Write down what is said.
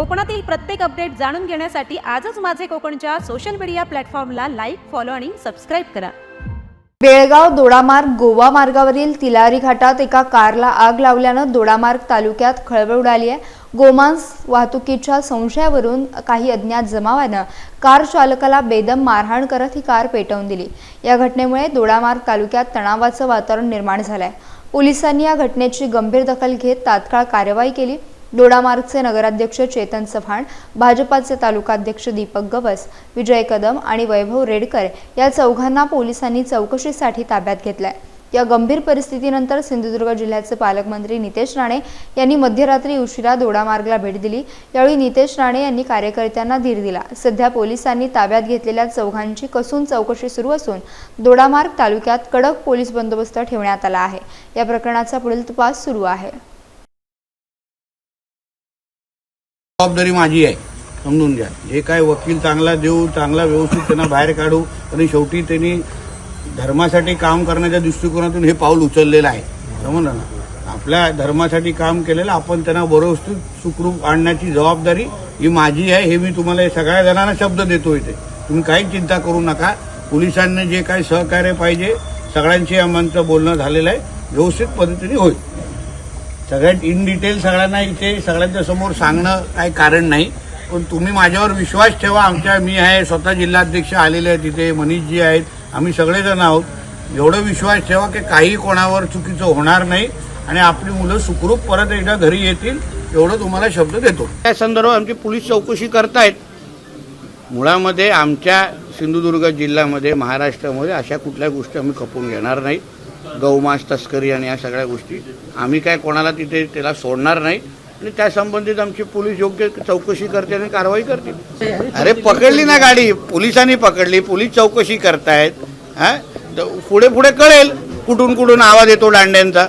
कोकणातील प्रत्येक अपडेट जाणून घेण्यासाठी आजच माझे कोकणच्या सोशल मीडिया प्लॅटफॉर्मला लाईक फॉलो आणि सबस्क्राईब करा. बेळगाव दोडामार्ग गोवा मार्गावरील तिलारी घाटात एका कारला आग लावल्यानं दोडामार्ग तालुक्यात खळबळ उडाली आहे. गोमांस वाहतुकीच्या संशयावरून काही अज्ञात जमावानं कार चालकाला बेदम मारहाण करत ही कार पेटवून दिली. या घटनेमुळे दोडामार्ग तालुक्यात तणावाचं वातावरण निर्माण झालं आहे पोलिसांनी या घटनेची गंभीर दखल घेत तात्काळ कार्यवाही केली. दोडामार्गचे नगराध्यक्ष चेतन चव्हाण भाजपाचे तालुकाध्यक्ष दीपक गवस विजय कदम आणि वैभव रेडकर या चौघांना पोलिसांनी चौकशीसाठी ताब्यात घेतलाय. या गंभीर परिस्थितीनंतर सिंधुदुर्ग जिल्ह्याचे पालकमंत्री नितेश राणे यांनी मध्यरात्री उशिरा दोडामार्गला भेट दिली. यावेळी नितेश राणे यांनी कार्यकर्त्यांना धीर दिला. सध्या पोलिसांनी ताब्यात घेतलेल्या चौघांची कसून चौकशी सुरू असून दोडामार्ग तालुक्यात कडक पोलीस बंदोबस्त ठेवण्यात आला आहे. या प्रकरणाचा पुढील तपास सुरू आहे. जबाबदारी माझी आहे समजून घ्या. जे काय वकील चांगला देऊ चांगला व्यवस्थित त्यांना बाहेर काढू आणि शेवटी त्यांनी धर्मासाठी काम करण्याच्या दृष्टिकोनातून हे पाऊल उचललेलं आहे. समजलं ना? आपल्या धर्मासाठी काम केलेलं आपण त्यांना व्यवस्थित सुखरूप आणण्याची जबाबदारी ही माझी आहे हे मी तुम्हाला सगळ्या जणांना शब्द देतो इथे. तुम्ही काही चिंता करू नका. पोलिसांनी जे काही सहकार्य पाहिजे सगळ्यांशी आमचं बोलणं झालेलं आहे. व्यवस्थित पद्धतीने होईल. सगळ्यात इन डिटेल सगळ्यांना इथे सगळ्यांच्या समोर सांगणं काही कारण नाही. पण तुम्ही माझ्यावर विश्वास ठेवा. आमच्या मी आहे स्वतः जिल्हाध्यक्ष आलेले आहेत तिथे मनीषजी आहेत. आम्ही सगळेजण आहोत. एवढं विश्वास ठेवा की काही कोणावर चुकीचं होणार नाही. आणि आपली मुलं सुखरूप परत एकदा घरी येतील एवढं तुम्हाला शब्द देतो. त्या संदर्भात आमची पोलीस चौकशी करतायत. मुळामध्ये आमच्या सिंधुदुर्ग जिल्ह्यामध्ये महाराष्ट्रामध्ये अशा कुठल्या गोष्टी आम्ही खपून घेणार नाही. गौमांस तस्करी आणि या सगळ्या गोष्टी. आम्ही काय कोणाला तिथे त्याला सोडणार नाही. आणि त्या संबंधित आमची पोलीस योग्य चौकशी करते आणि कारवाई करते. अरे पकडली ना गाडी. पोलिसांनी पकडली. पोलीस चौकशी करतायत. हा? पुढे पुढे कळेल कुठून कुठून आवाज येतो दांड्यांचा.